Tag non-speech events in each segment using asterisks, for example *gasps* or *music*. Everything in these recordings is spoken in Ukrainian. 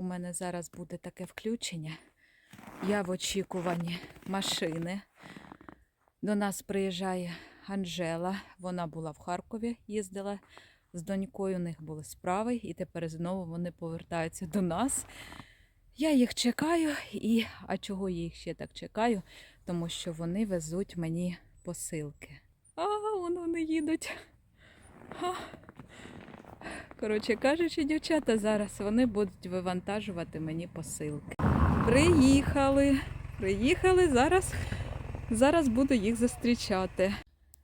У мене зараз буде таке включення. Я в очікуванні машини. До нас приїжджає Анжела. Вона була в Харкові, їздила з донькою. У них були справи, і тепер знову вони повертаються до нас. Я їх чекаю, і а чого я їх ще так чекаю? Тому що вони везуть мені посилки. А, вон вони їдуть. А. Коротше кажучи, дівчата, зараз вони будуть вивантажувати мені посилки. Приїхали. Приїхали зараз. Зараз буду їх зустрічати.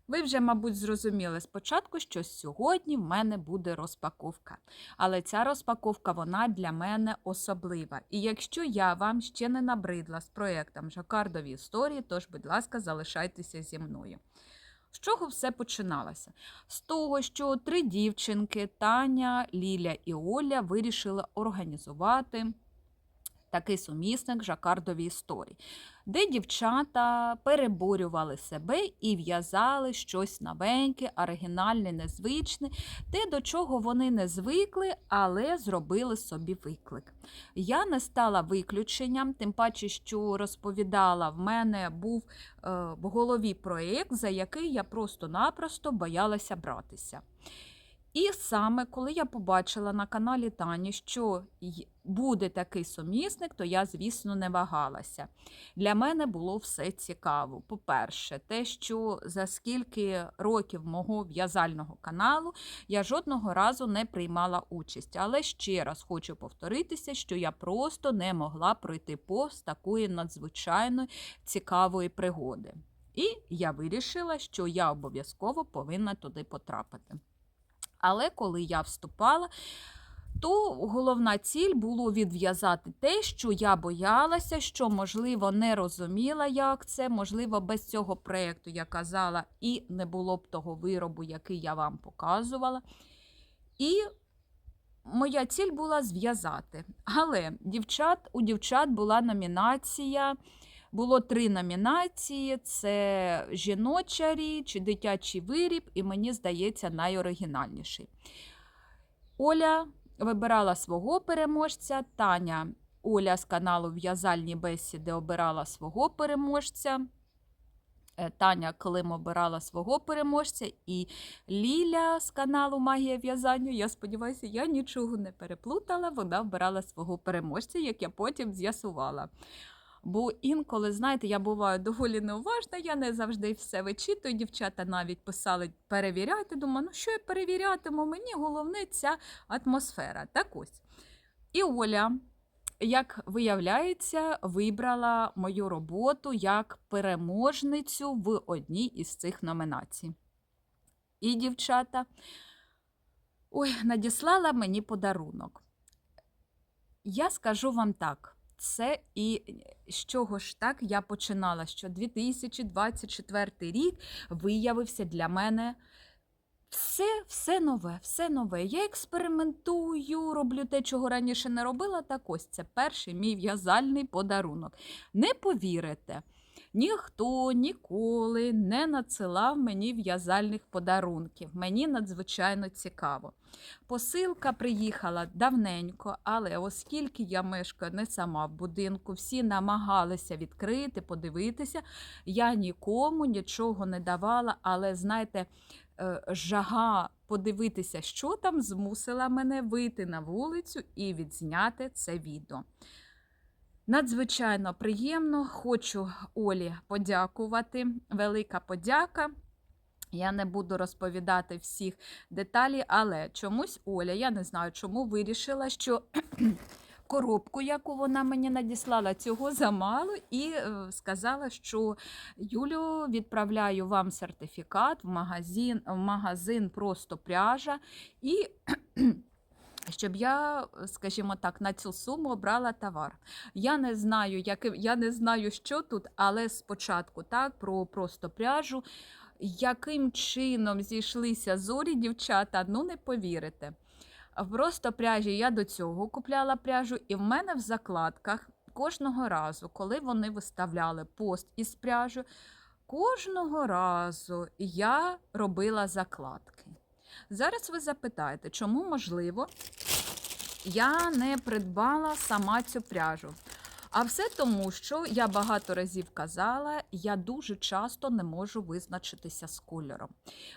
Ви вже, мабуть, зрозуміли спочатку, що сьогодні в мене буде розпаковка. Але ця розпаковка вона для мене особлива. І якщо я вам ще не набридла з проєктом Жакардові історії, тож, будь ласка, залишайтеся зі мною. З чого все починалося? З того, що три дівчинки Таня, Ліля і Оля вирішили організувати такий сумісник жакардові історії, де дівчата переборювали себе і в'язали щось новеньке, оригінальне, незвичне, те, до чого вони не звикли, але зробили собі виклик. Я не стала виключенням, тим паче, що розповідала, в мене був е, в голові проєкт, за який я просто-напросто боялася братися. І саме коли я побачила на каналі Тані, що буде такий сумісник, то я, звісно, не вагалася. Для мене було все цікаво. По-перше, те, що за скільки років мого в'язального каналу я жодного разу не приймала участь. Але ще раз хочу повторитися, що я просто не могла пройти повз такої надзвичайно цікавої пригоди. І я вирішила, що я обов'язково повинна туди потрапити. Але коли я вступала, то головна ціль було відв'язати те, що я боялася, що, можливо, не розуміла, як це, можливо, без цього проєкту я казала, і не було б того виробу, який я вам показувала. І моя ціль була зв'язати. Але дівчат, у дівчат була номінація. Було три номінації: це жіноча річ, дитячий виріб, і мені здається, найоригінальніший. Оля вибирала свого переможця, Таня Оля з каналу В'язальні бесіди обирала свого переможця. Е, Таня Клим обирала свого переможця, і Ліля з каналу Магія в'язання. Я сподіваюся, я нічого не переплутала. Вона обирала свого переможця, як я потім з'ясувала. Бо інколи, знаєте, я буваю доволі неуважна, я не завжди все вичитую. Дівчата навіть писали перевіряти. Думаю, ну що я перевірятиму? Мені головне ця атмосфера. Так ось. І Оля, як виявляється, вибрала мою роботу як переможницю в одній із цих номінацій. І дівчата ой, надіслала мені подарунок. Я скажу вам так. Це і з чого ж так я починала, що 2024 рік виявився для мене все, все нове, все нове. Я експериментую, роблю те, чого раніше не робила. Так ось це перший мій в'язальний подарунок. Не повірите, ніхто ніколи не надсилав мені в'язальних подарунків. Мені надзвичайно цікаво. Посилка приїхала давненько, але оскільки я мешкаю не сама в будинку, всі намагалися відкрити, подивитися, я нікому нічого не давала, але знаєте, е, жага подивитися, що там, змусила мене вийти на вулицю і відзняти це відео. Надзвичайно приємно, хочу Олі подякувати. Велика подяка. Я не буду розповідати всіх деталей, але чомусь Оля, я не знаю, чому вирішила, що *clears throat* коробку, яку вона мені надіслала, цього замало, і е, сказала, що Юлю, відправляю вам сертифікат в магазин, в магазин просто пряжа. І *clears throat* щоб я, скажімо так, на цю суму обрала товар. Я не знаю, яким, я не знаю, що тут, але спочатку так, про просто пряжу. Яким чином зійшлися зорі, дівчата, ну не повірите. Просто пряжі я до цього купляла пряжу, і в мене в закладках кожного разу, коли вони виставляли пост із пряжу, кожного разу я робила закладки. Зараз ви запитаєте, чому можливо я не придбала сама цю пряжу. А все тому, що я багато разів казала, я дуже часто не можу визначитися з кольором.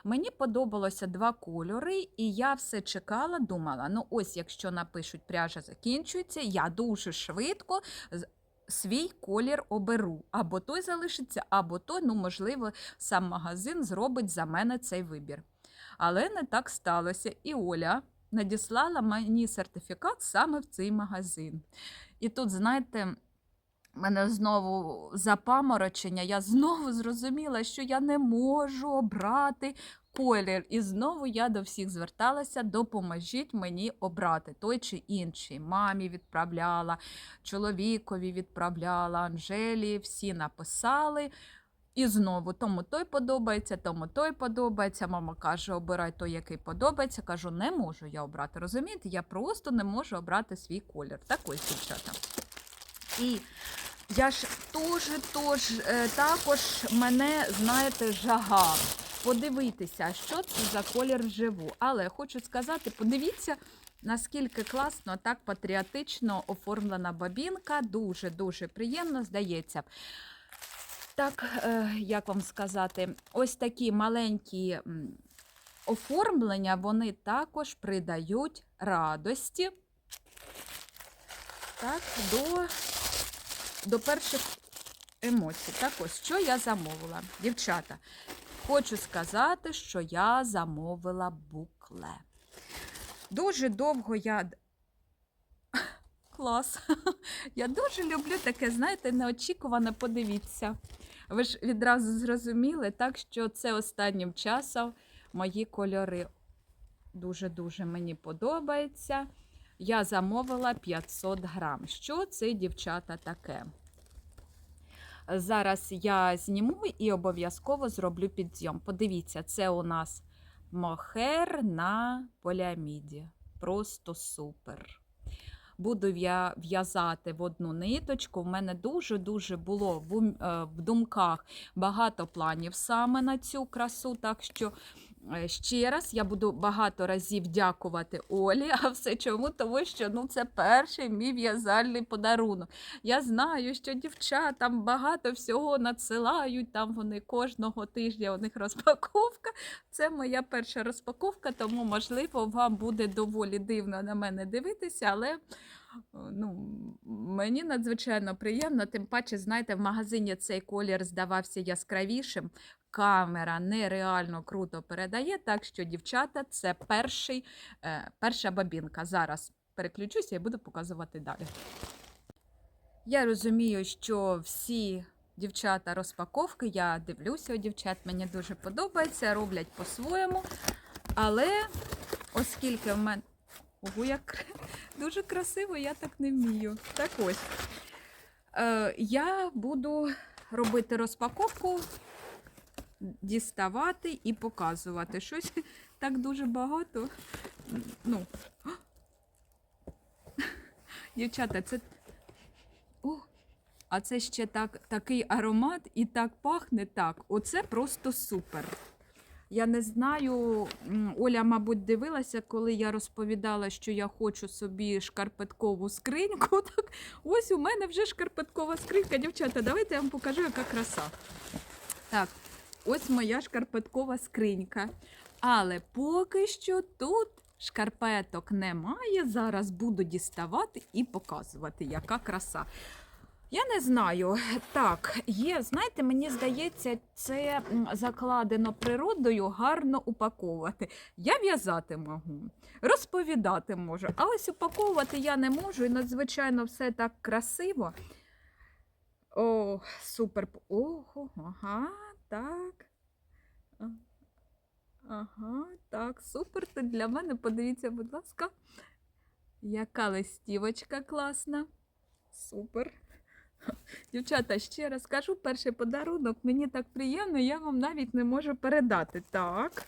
Мені подобалося два кольори, і я все чекала, думала: ну ось, якщо напишуть, пряжа закінчується, я дуже швидко свій колір оберу. Або той залишиться, або той, ну, можливо, сам магазин зробить за мене цей вибір. Але не так сталося. І Оля надіслала мені сертифікат саме в цей магазин. І тут, знаєте, мене знову запаморочення, я знову зрозуміла, що я не можу обрати колір. І знову я до всіх зверталася, допоможіть мені обрати той чи інший. Мамі відправляла, чоловікові відправляла, Анжелі, всі написали. І знову тому той подобається, тому той подобається. Мама каже, обирай той, який подобається. Кажу, не можу я обрати. Розумієте, я просто не можу обрати свій колір. Так ось, дівчата. І я ж теж, теж, е, також мене, знаєте, жага. Подивитися, що це за колір вживу. Але хочу сказати, подивіться, наскільки класно, так патріотично оформлена бабінка. Дуже-дуже приємно, здається. Так, е, як вам сказати, ось такі маленькі оформлення, вони також придають радості так, до, до перших емоцій. Так ось, що я замовила? Дівчата, хочу сказати, що я замовила букле. Дуже довго я. *laughs* Клас. *laughs* Я дуже люблю таке, знаєте, неочікуване, подивіться. Ви ж відразу зрозуміли, так що це останнім часом мої кольори дуже-дуже мені подобається. Я замовила 500 грам. Що це, дівчата, таке? Зараз я зніму і обов'язково зроблю підйом. Подивіться, це у нас мохер на поліаміді. Просто супер. Буду я в'язати в одну ниточку. В мене дуже-дуже було в, е, в думках багато планів саме на цю красу. Так що ще раз я буду багато разів дякувати Олі. А все чому? Тому що ну, це перший мій в'язальний подарунок. Я знаю, що дівчатам багато всього надсилають, там вони кожного тижня у них розпаковка. Це моя перша розпаковка, тому, можливо, вам буде доволі дивно на мене дивитися, але е, ну, мені надзвичайно приємно. Тим паче, знаєте, в магазині цей колір здавався яскравішим. Камера нереально круто передає, так що, дівчата, це перший, е, перша бабінка. Зараз переключуся і буду показувати далі. Я розумію, що всі дівчата розпаковки, я дивлюся у дівчат, мені дуже подобається, роблять по-своєму. Але оскільки в мене. Ого, як дуже красиво, я так не вмію. Так ось. Е, я буду робити розпаковку, діставати і показувати. Щось *laughs* так дуже багато. Ну. *gasps* Дівчата, це. О, а це ще так, такий аромат і так пахне так. Оце просто супер. Я не знаю, Оля, мабуть, дивилася, коли я розповідала, що я хочу собі шкарпеткову скриньку. *laughs* Так, ось у мене вже шкарпеткова скринька. Дівчата, давайте я вам покажу, яка краса. Так, ось моя шкарпеткова скринька. Але поки що тут шкарпеток немає. Зараз буду діставати і показувати, яка краса. Я не знаю. Так, є, знаєте, мені здається, це закладено природою гарно упаковувати. Я в'язати можу, розповідати можу, а ось упаковувати я не можу, і надзвичайно все так красиво. О, супер. Ого, ага, так. Ага, так, супер. Це для мене. Подивіться, будь ласка, яка листівочка класна. Супер. Дівчата, ще раз кажу, перший подарунок. Мені так приємно, я вам навіть не можу передати. Так.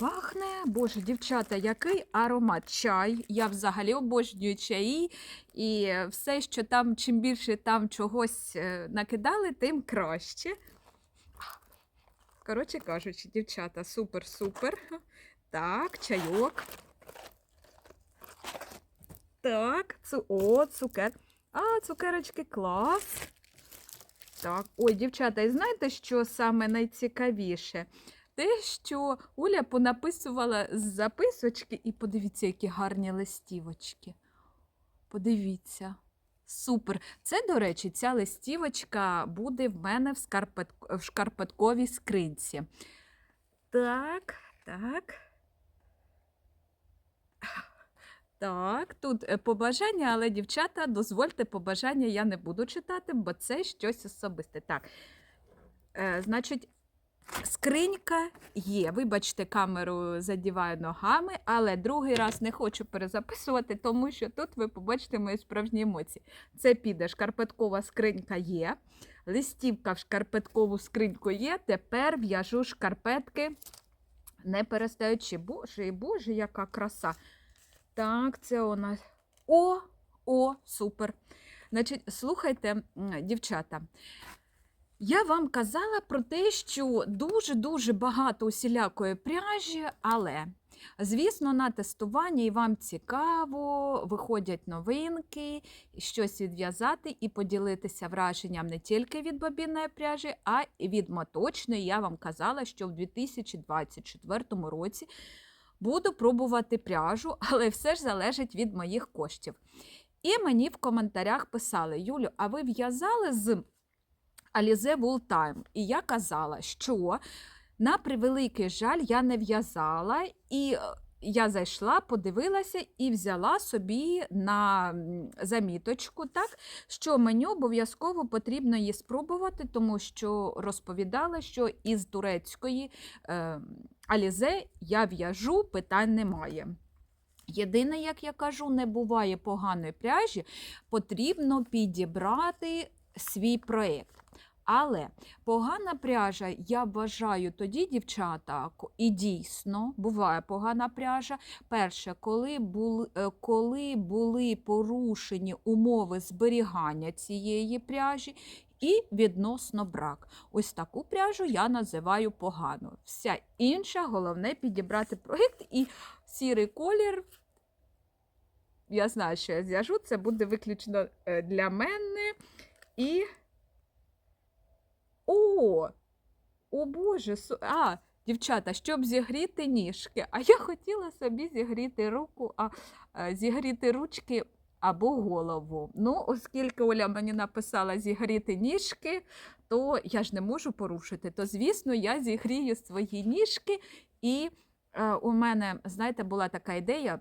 Пахне, боже, дівчата, який аромат чай. Я взагалі обожнюю чаї. І все, що там, чим більше там чогось е, накидали, тим краще. Коротше кажучи, дівчата, супер-супер. Так, чайок. Так, цу... о, цукер. А, цукерочки клас. Так, ой, дівчата, і знаєте, що саме найцікавіше? Те, що Оля понаписувала з записочки, і подивіться, які гарні листівочки. Подивіться. Супер. Це, до речі, ця листівочка буде в мене в, скарпет... в шкарпетковій скринці. Так, так. Так, тут е, побажання, але, дівчата, дозвольте побажання, я не буду читати, бо це щось особисте. Так, е, значить, скринька є. Вибачте, камеру задіваю ногами, але другий раз не хочу перезаписувати, тому що тут ви побачите мої справжні емоції. Це піде шкарпеткова скринька є. Листівка в шкарпеткову скриньку є. Тепер в'яжу шкарпетки, не перестаючи. Боже, боже, яка краса! Так, це у нас. О, о, супер. Значить, слухайте, дівчата. Я вам казала про те, що дуже-дуже багато усілякої пряжі, але, звісно, на тестування і вам цікаво, виходять новинки, щось відв'язати і поділитися враженням не тільки від бобінної пряжі, а й від моточної. Я вам казала, що в 2024 році буду пробувати пряжу, *laughs* але все ж залежить від моїх коштів. І мені в коментарях писали: Юлю, а ви в'язали з Wool Time? І я казала, що на превеликий жаль я не в'язала, і е, я зайшла, подивилася і взяла собі на заміточку, так, що мені обов'язково потрібно її спробувати, тому що розповідала, що із турецької е, Алізе я в'яжу, питань немає. Єдине, як я кажу, не буває поганої пряжі, потрібно підібрати свій проєкт. Але погана пряжа, я вважаю тоді, дівчата, і дійсно буває погана пряжа. Перше, коли були, е, коли були порушені умови зберігання цієї пряжі, і відносно брак. Ось таку пряжу я називаю поганою. Вся інша, головне підібрати проєкт і сірий колір. Я знаю, що я зв'яжу, це буде виключно е, для мене. І. О! О Боже! А, дівчата, щоб зігріти ніжки. А я хотіла собі зігріти руку, а е, зігріти ручки або голову. Ну, оскільки Оля мені написала зігріти ніжки, то я ж не можу порушити. То, звісно, я зігрію свої ніжки. І е, у мене, знаєте, була така ідея,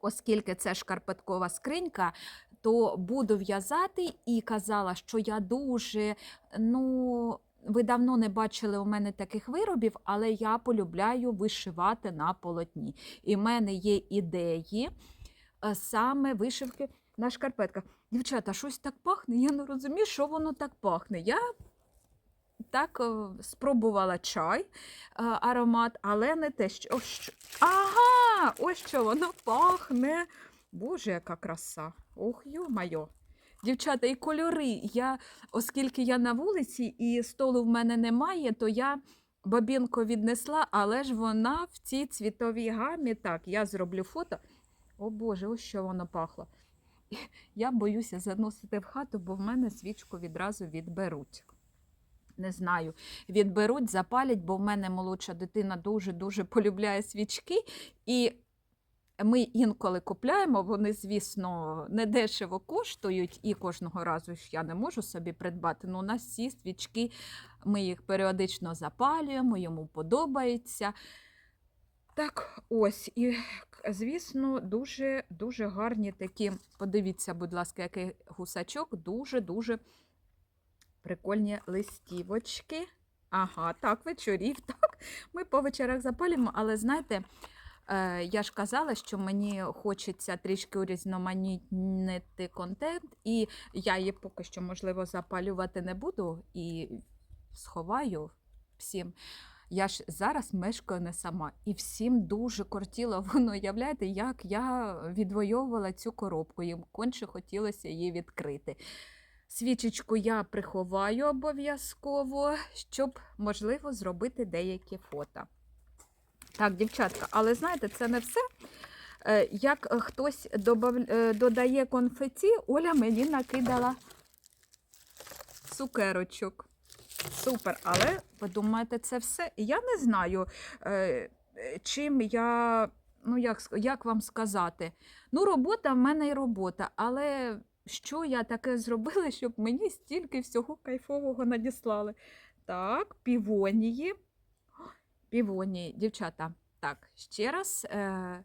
оскільки це шкарпеткова скринька, то буду в'язати і казала, що я дуже, ну. Ви давно не бачили у мене таких виробів, але я полюбляю вишивати на полотні. І в мене є ідеї е, саме вишивки на шкарпетках. Дівчата, щось так пахне, я не розумію, що воно так пахне. Я так е, спробувала чай, е, аромат, але не те, що. Ага! Ось що воно пахне. Боже, яка краса. Ох, йо-майо. Дівчата, і кольори. Я, оскільки я на вулиці і столу в мене немає, то я бабінку віднесла, але ж вона в цій цвітовій гамі. Так, я зроблю фото. О Боже, ось що воно пахло. *laughs* Я боюся заносити в хату, бо в мене свічку відразу відберуть. Не знаю, відберуть, запалять, бо в мене молодша дитина дуже-дуже полюбляє свічки. І ми інколи купляємо, вони, звісно, недешево коштують, і кожного разу ж я не можу собі придбати. Ну, у нас всі свічки, ми їх періодично запалюємо, йому подобається. Так, ось, і, звісно, дуже, дуже гарні такі. Подивіться, будь ласка, який гусачок, дуже-дуже прикольні листівочки. Ага, так, вечорів, *laughs* так. Ми по вечорах запалюємо, але знаєте, я ж казала, що мені хочеться трішки урізноманітнити контент, і я її поки що, можливо, запалювати не буду і сховаю всім. Я ж зараз мешкаю не сама, і всім дуже кортіло. Воно уявляєте, як я відвоювала цю коробку. Їм конче хотілося її відкрити. Свічечку я приховаю обов'язково, щоб, можливо, зробити деякі фото. Так, дівчатка, але знаєте, це не все. Е, Як хтось е, додає конфеті, Оля мені накидала цукерочок. Супер, але ви думаєте, це все? Я не знаю, е, чим я, ну як, як вам сказати. Ну, робота в мене і робота, але що я таке зробила, щоб мені стільки всього кайфового надіслали? Так, півонії. Півонії, дівчата. Так, ще раз. Е,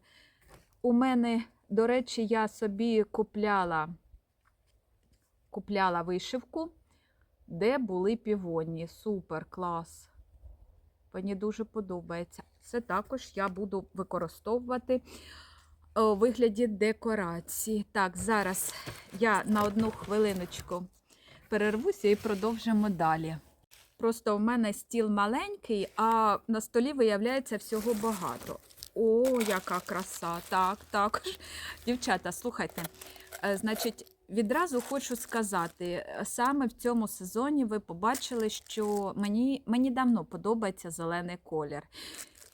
у мене, до речі, я собі купляла, купляла вишивку, де були півонії. Супер, клас. Мені дуже подобається. Це також я буду використовувати у вигляді декорації. Так, зараз я на одну хвилиночку перервуся і продовжимо далі. Просто в мене стіл маленький, а на столі виявляється всього багато. О, яка краса! Так, також. Дівчата, слухайте, е, значить, відразу хочу сказати, саме в цьому сезоні ви побачили, що мені, мені давно подобається зелений колір.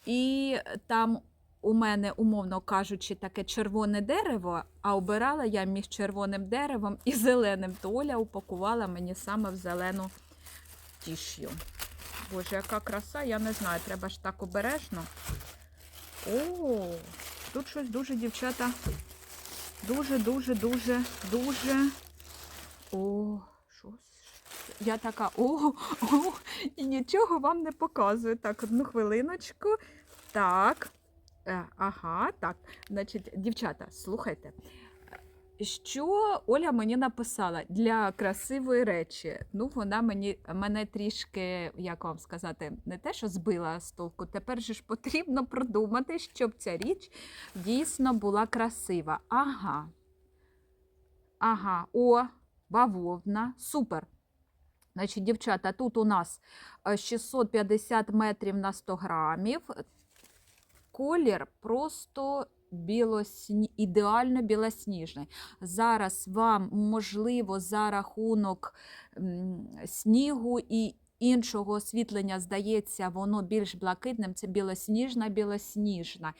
І там у мене, умовно кажучи, таке червоне дерево, а обирала я між червоним деревом і зеленим. То Оля упакувала мені саме в зелену тіш'ю. Боже, яка краса, я не знаю, треба ж так обережно. О, тут щось дуже, дівчата. Дуже, дуже. О, що? Я така, о, о, і нічого вам не показую. Так, одну хвилиночку. Так. Е, Ага, так. Значить, дівчата, слухайте. Що Оля мені написала для красивої речі? Ну, вона мені мене трішки, як вам сказати, не те, що збила з толку. Тепер же ж потрібно продумати, щоб ця річ дійсно була красива. Ага. Ага, о, бавовна. Супер. Значить, дівчата, тут у нас е, 650 метрів на 100 грамів. Колір просто білосні... ідеально білосніжний. Зараз вам, можливо, за рахунок снігу і іншого освітлення здається, воно більш блакитним. Це білосніжна, білосніжна.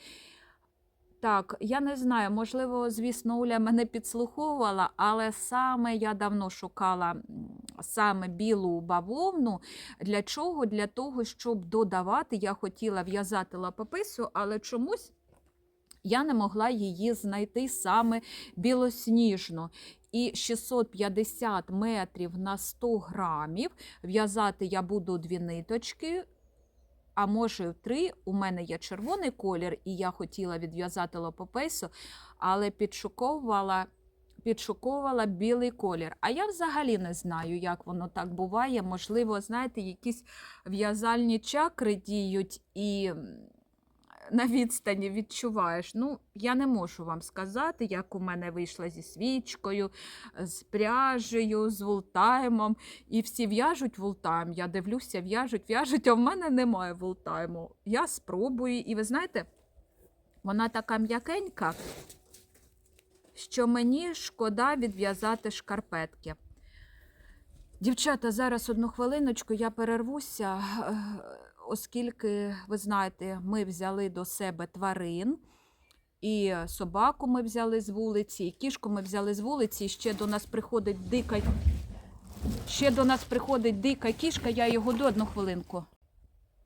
Так, я не знаю, можливо, звісно, Оля мене підслуховувала, але саме я давно шукала саме білу бавовну. Для чого? Для того, щоб додавати, я хотіла в'язати лапопису, але чомусь я не могла її знайти саме білосніжну. І 650 метрів на 100 грамів в'язати я буду дві ниточки, а може три. У мене є червоний колір, і я хотіла відв'язати лопопейсу, але підшуковувала. Підшуковувала білий колір. А я взагалі не знаю, як воно так буває. Можливо, знаєте, якісь в'язальні чакри діють і на відстані відчуваєш. Ну, я не можу вам сказати, як у мене вийшла зі свічкою, з пряжею, з вултаймом. І всі в'яжуть вултайм. Я дивлюся, в'яжуть, в'яжуть, а в мене немає вултайму. Я спробую. І ви знаєте, вона така м'якенька, що мені шкода відв'язати шкарпетки. Дівчата, зараз одну хвилиночку я перервуся, оскільки, ви знаєте, ми взяли до себе тварин, і собаку ми взяли з вулиці, і кішку ми взяли з вулиці, і ще до нас приходить дика. Ще до нас приходить дика кішка, я його до одну хвилинку.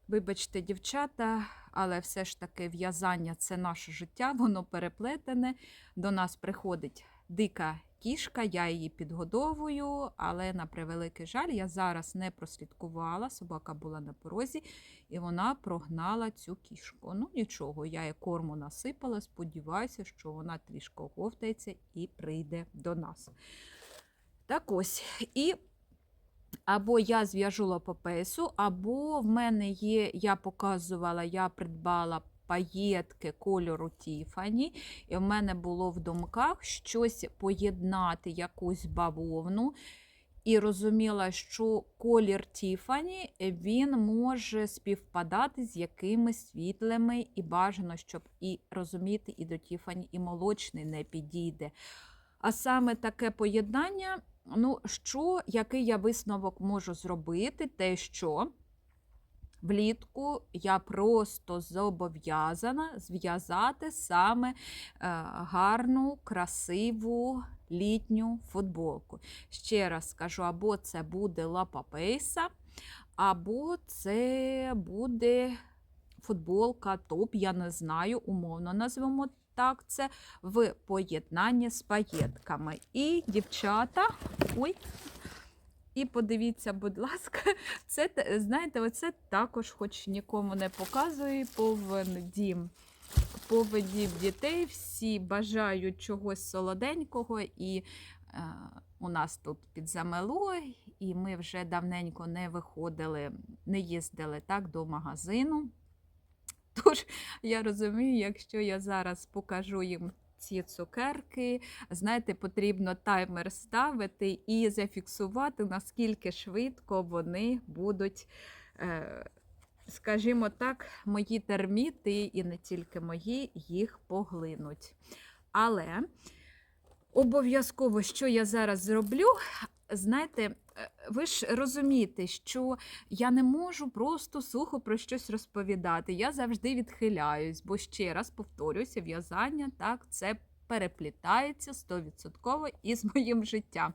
Вибачте, дівчата, але все ж таки в'язання це наше життя, воно переплетене. До нас приходить дика кішка, я її підгодовую, але на превеликий жаль, я зараз не прослідкувала. Собака була на порозі, і вона прогнала цю кішку. Ну нічого, я їй корму насипала, сподіваюся, що вона трішки оговтається і прийде до нас. Так ось. І або я зв'яжу лапопесу, або в мене є, я показувала, я придбала паєтки кольору Тіфані, і в мене було в думках щось поєднати, якусь бавовну. І розуміла, що колір Тіфані він може співпадати з якимись світлими, і бажано, щоб і розуміти, і до Тіфані, і молочний не підійде. А саме таке поєднання, ну, що, який я висновок можу зробити, те, що влітку я просто зобов'язана зв'язати саме е, гарну, красиву літню футболку. Ще раз скажу, або це буде лапапейса, або це буде футболка, топ, я не знаю, умовно назвемо так це в поєднанні з паєтками. І дівчата, ой, і подивіться, будь ласка, *laughs* це знаєте, оце також, хоч нікому не показую, повен дім. Повен дім дітей, всі бажають чогось солоденького, і е, у нас тут під замело, і ми вже давненько не виходили, не їздили так до магазину. Тож я розумію, якщо я зараз покажу їм ці цукерки, знаєте, потрібно таймер ставити і зафіксувати, наскільки швидко вони будуть, е, скажімо так, мої терміти, і не тільки мої, їх поглинуть. Але обов'язково, що я зараз зроблю, знаєте, е, ви ж розумієте, що я не можу просто сухо про щось розповідати. Я завжди відхиляюсь, бо ще раз повторюся, в'язання так це переплітається стовідсотково із моїм життям.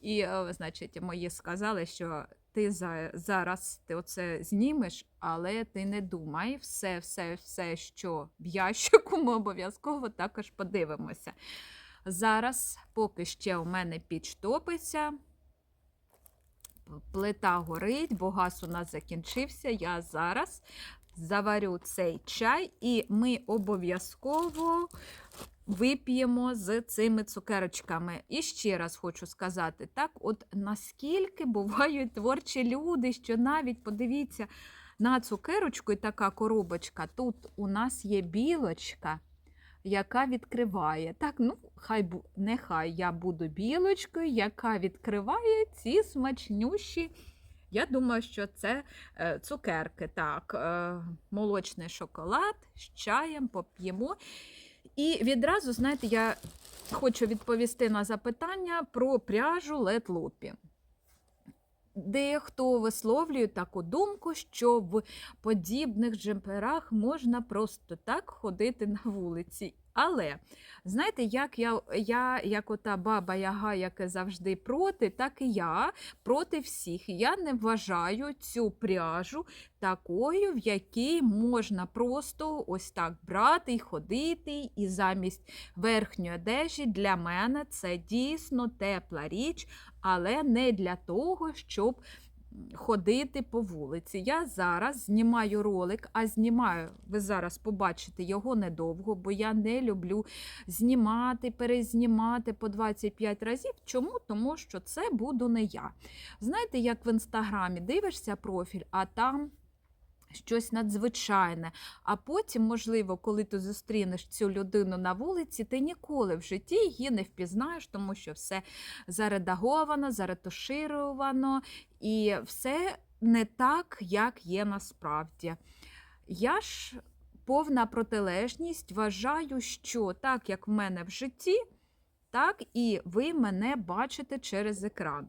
І, е, значить, мої сказали, що ти за, зараз ти оце знімеш, але ти не думай, все, все, все, що в ящику, ми обов'язково також подивимося. Зараз, поки ще у мене піч топиться, плита горить, бо газ у нас закінчився. Я зараз заварю цей чай, і ми обов'язково вип'ємо з цими цукерочками. І ще раз хочу сказати, так, от наскільки бувають творчі люди, що навіть подивіться на цукерочку і така коробочка. Тут у нас є білочка. Яка відкриває. Так, ну, хай нехай я буду білочкою, яка відкриває ці смачнющі. Я думаю, що це е, цукерки. Так, е, молочний шоколад з чаєм поп'ємо. І відразу, знаєте, я хочу відповісти на запитання про пряжу Loopy. Дехто висловлює таку думку, що в подібних джемперах можна просто так ходити на вулиці. Але знаєте, як я, я як ота баба Яга, яка завжди проти, так і я проти всіх. Я не вважаю цю пряжу такою, в якій можна просто ось так брати і ходити, і замість верхньої одежі для мене це дійсно тепла річ, але не для того, щоб ходити по вулиці. Я зараз знімаю ролик, а знімаю, ви зараз побачите його недовго, бо я не люблю знімати, перезнімати по 25 разів. Чому? Тому що це буду не я. Знаєте, як в інстаграмі дивишся профіль, а там. Щось надзвичайне. А потім, можливо, коли ти зустрінеш цю людину на вулиці, ти ніколи в житті її не впізнаєш, тому що все заредаговано, заретушировано, і все не так, як є насправді. Я ж повна протилежність вважаю, що так, як в мене в житті, так і ви мене бачите через екран.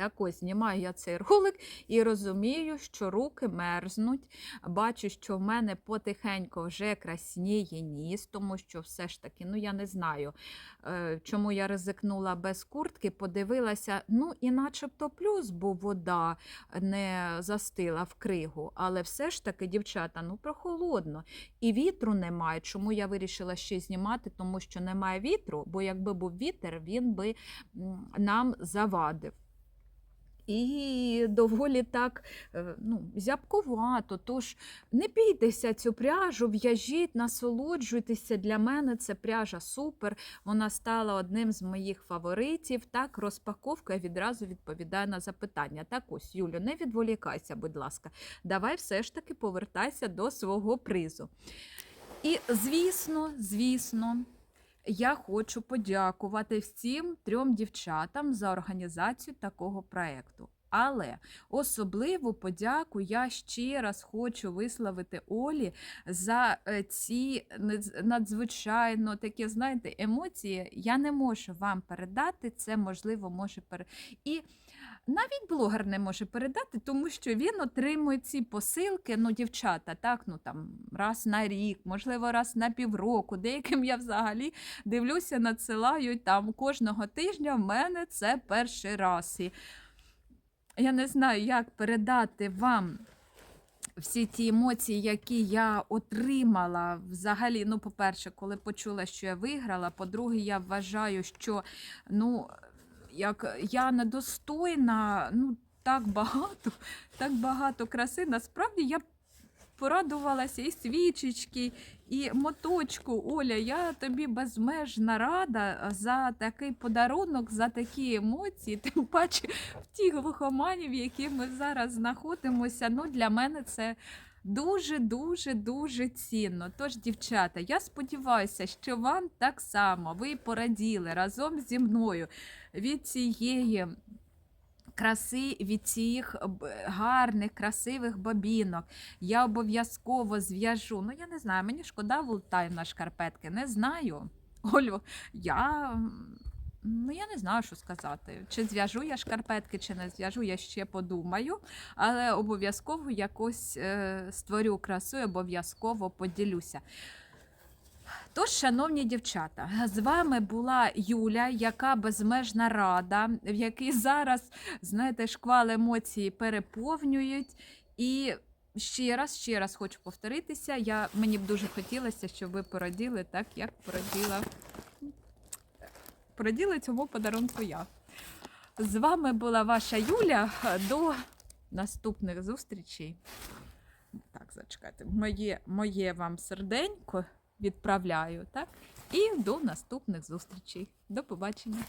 Так ось знімаю я цей ролик і розумію, що руки мерзнуть. Бачу, що в мене потихеньку вже красніє ніс, тому що все ж таки, ну я не знаю, е, чому я ризикнула без куртки, подивилася, ну і начебто плюс, бо вода не застила в кригу. Але все ж таки, дівчата, ну прохолодно. І вітру немає. Чому я вирішила ще знімати? Тому що немає вітру, бо якби був вітер, він би нам завадив. І доволі так е, ну, зябкувато. Тож не бійтеся цю пряжу, в'яжіть, насолоджуйтеся. Для мене це пряжа супер. Вона стала одним з моїх фаворитів. Так, розпаковка відразу відповідає на запитання. Так ось, Юлю, не відволікайся, будь ласка, давай все ж таки повертайся до свого призу. І звісно, звісно. Я хочу подякувати всім трьом дівчатам за організацію такого проєкту. Але особливу подяку я ще раз хочу висловити Олі за е, ці надз- надзвичайно такі, знаєте, емоції. Я не можу вам передати це, можливо, може пере... І навіть блогер не може передати, тому що він отримує ці посилки, ну, дівчата, так, ну там раз на рік, можливо, раз на півроку. Деяким я взагалі дивлюся, надсилають там кожного тижня. В мене це перший раз. І я не знаю, як передати вам. Всі ті емоції, які я отримала взагалі, ну, по-перше, коли почула, що я виграла. По-друге, я вважаю, що ну, як я недостойна, ну, так багато, так багато краси. Насправді я порадувалася і свічечки, і моточку. Оля, я тобі безмежна рада за такий подарунок, за такі емоції. *laughs* Тим паче в ті глухомані, в які ми зараз знаходимося. Ну, для мене це. Дуже, дуже, дуже цінно. Тож, дівчата, я сподіваюся, що вам так само ви пораділи разом зі мною від цієї краси, від цих гарних, красивих бабінок. Я обов'язково зв'яжу. Ну, я не знаю, мені шкода вултай на шкарпетки, не знаю. Олю, я. Ну, я не знаю, що сказати. Чи зв'яжу я шкарпетки, чи не зв'яжу, я ще подумаю, але обов'язково якось е, створю красу і обов'язково поділюся. Тож, шановні дівчата, з вами була Юля, яка безмежна рада, в якій зараз, знаєте, шквал емоцій переповнюють. І ще раз, ще раз хочу повторитися. Я, мені б дуже хотілося, щоб ви пораділи так, як пораділа, пораділа цьому подарунку я. З вами була ваша Юля. До наступних зустрічей. Так, зачекайте, моє, моє вам серденько відправляю, так? І до наступних зустрічей. До побачення.